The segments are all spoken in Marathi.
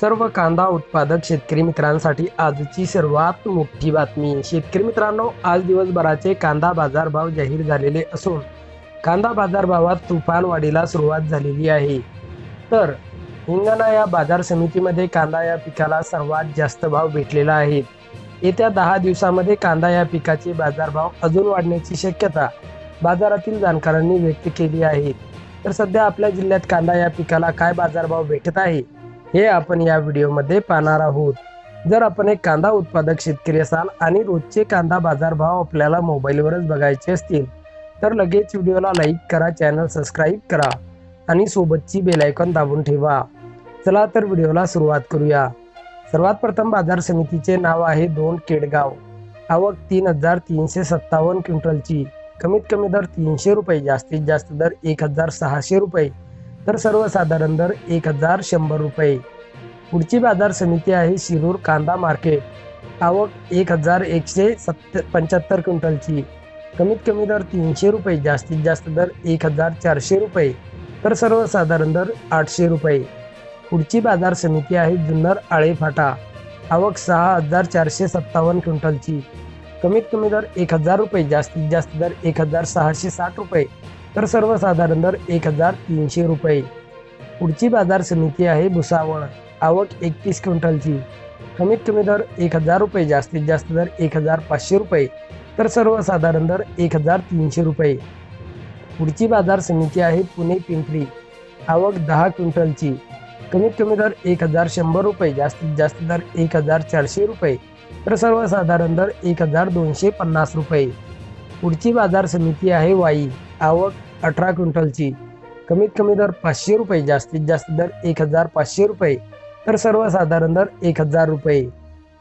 सर्व कांदा उत्पादक शेतकरी मित्रांसाठी आजची सर्वात मोठी बातमी. शेतकरी मित्रांनो आज दिवसभराचे कांदा बाजारभाव जाहीर झालेले असून कांदा बाजारभावात तुफान वाढीला सुरुवात झालेली आहे. तर हिंगणा या बाजार समितीमध्ये कांदा या पिकाला सर्वात जास्त भाव भेटलेला आहे. येत्या दहा दिवसामध्ये कांदा या पिकाचे बाजारभाव अजून वाढण्याची शक्यता बाजारातील जाणकारांनी व्यक्त केली आहे. तर सध्या आपल्या जिल्ह्यात कांदा या पिकाला काय बाजारभाव भेटत आहे? हे आपण या व्हिडिओमध्ये पाहणार आहोत. जर आपण एक कांदा उत्पादक शेतकरी असाल आणि रोजचे कांदा बाजारभाव आपल्याला मोबाईलवरच बघायचे असतील तर लगेच व्हिडिओला लाईक करा चॅनल सबस्क्राईब करा आणि सोबतची बेलायकॉन दाबून ठेवा. चला तर व्हिडिओला सुरुवात करूया. सर्वात प्रथम बाजार समितीचे नाव आहे दोन केडगाव. आवक तीन हजार तीनशे सत्तावन्न क्विंटलची. कमीत कमी दर तीनशे रुपये जास्तीत जास्त दर एक हजार सहाशे रुपये. तर सर्वसाधारण दर एक हजार शंभर रुपये. पुढची बाजार समिती आहे शिरूर कांदा मार्केट. आवक एक हजार एकशे सत्त पंच्याहत्तर क्विंटलची. कमीत कमी दर तीनशे रुपये जास्तीत जास्त दर एक हजार चारशे रुपये. तर सर्वसाधारण दर आठशे रुपये. पुढची बाजार समिती आहे जुन्नर आळेफाटा आवक सहा हजार चारशे सत्तावन्न क्विंटलची. कमीत कमी दर एक हजार रुपये जास्तीत जास्त दर एक हजार सहाशे साठ रुपये. तर सर्वसाधारण दर एक हजार तीनशे रुपये. पुढची बाजार समिती आहे भुसावळ. आवक एकतीस क्विंटलची. कमीत कमी दर एक हजार रुपये जास्तीत जास्त दर एक हजार पाचशे रुपये. तर सर्वसाधारण दर एक हजार तीनशे रुपये. पुढची बाजार समिती आहे पुणे पिंपरी. आवक दहा क्विंटलची. कमीत कमी दर एक हजार शंभर रुपये जास्तीत जास्त दर एक हजार चारशे रुपये. तर सर्वसाधारण दर एक हजार दोनशे पन्नास रुपये. पुढची बाजार समिती आहे वाई. आवक अठरा क्विंटलची. कमीत कमी दर पाचशे रुपये जास्तीत जास्त दर एक हजार पाचशे रुपये. तर सर्वसाधारण दर एक हजार रुपये.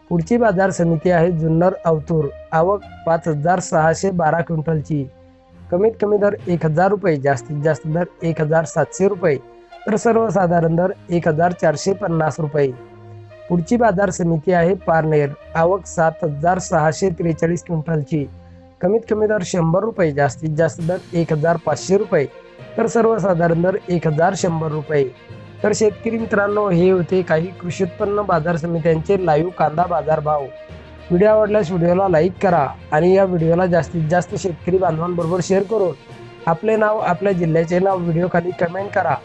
पुढची बाजार समिती आहे जुन्नर अवतूर. आवक पाच हजार सहाशे बारा क्विंटलची. कमीत कमी दर एक हजार रुपये जास्तीत जास्त दर एक हजार सातशे रुपये. तर सर्वसाधारण दर एक हजार चारशे पन्नास रुपये. पुढची बाजार समिती आहे पारनेर. आवक सात हजार सहाशे त्रेचाळीस क्विंटलची. कमीत कमी दर शंभर रुपये जास्तीत जास्त दर एक हजार पाचशे रुपये. तर सर्वसाधारण दर एक हजार शंभर रुपये. तर शेतकरी मित्रांनो हे होते काही कृषी उत्पन्न बाजार समित्यांचे लाईव्ह कांदा बाजार भाव. व्हिडिओ आवडल्यास व्हिडिओला लाईक करा आणि या व्हिडिओला जास्तीत जास्त शेतकरी बांधवांबरोबर शेअर करून आपले नाव आपल्या जिल्ह्याचे नाव व्हिडिओ खाली कमेंट करा.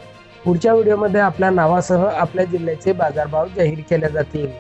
पुढच्या व्हिडिओमध्ये आपल्या नावासह आपल्या जिल्ह्याचे बाजारभाव जाहीर केले जातील.